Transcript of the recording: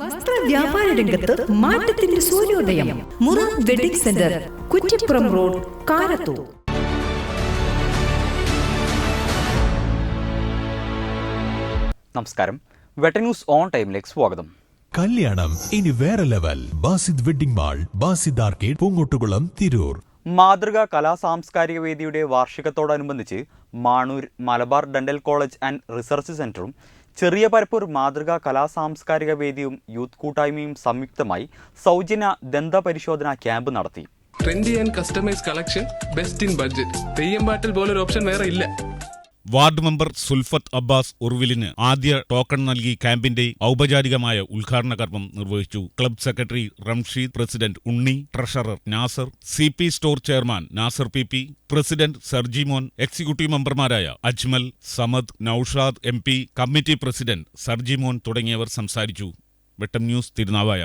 വസ്ത്ര വ്യാപാര രംഗത്ത് മാറ്റത്തിന്റെ സൂര്യോദയം. മുറ wedding centre Kuttippuram road Karathur. നമസ്കാരം. വെട്ട ന്യൂസ് ഓൺ ടൈമിലേക്ക് സ്വാഗതം. കല്യാണം ഇനി വേറെ level. Basid wedding mall Basid arcade Poongottukulam Tirur. മാതൃകാ കലാ സാംസ്കാരിക വേദിയുടെ വാർഷികത്തോടനുബന്ധിച്ച് Manur Malabar dental college and research സെന്ററും ചെറിയ പരപ്പൂർ മാതൃകാ കലാ സാംസ്കാരിക വേദിയും യൂത്ത് കൂട്ടായ്മയും സംയുക്തമായി സൗജന്യ ദന്ത പരിശോധന ക്യാമ്പ് നടത്തി. Trendy and customise collection best in budget Theyyam പാട്ടിൽ പോലൊരു ഓപ്ഷൻ വേറെ ഇല്ല. വാർഡ് മെമ്പർ സുൽഫത്ത് അബ്ബാസ് ഉർവിലിന് ആദ്യ ടോക്കൺ നൽകി ക്യാമ്പിന്റെ ഔപചാരികമായ ഉദ്ഘാടന കർമ്മം നിർവഹിച്ചു. Club secretary Ramsheed president Unni treasurer Nasar C P store chairman Nasar P P president Sarjimon executive മെമ്പർമാരായ Ajmal Samad Noushad M P committee president Sarjimon തുടങ്ങിയവർ സംസാരിച്ചു. വെട്ടം ന്യൂസ് തിരുനാവായ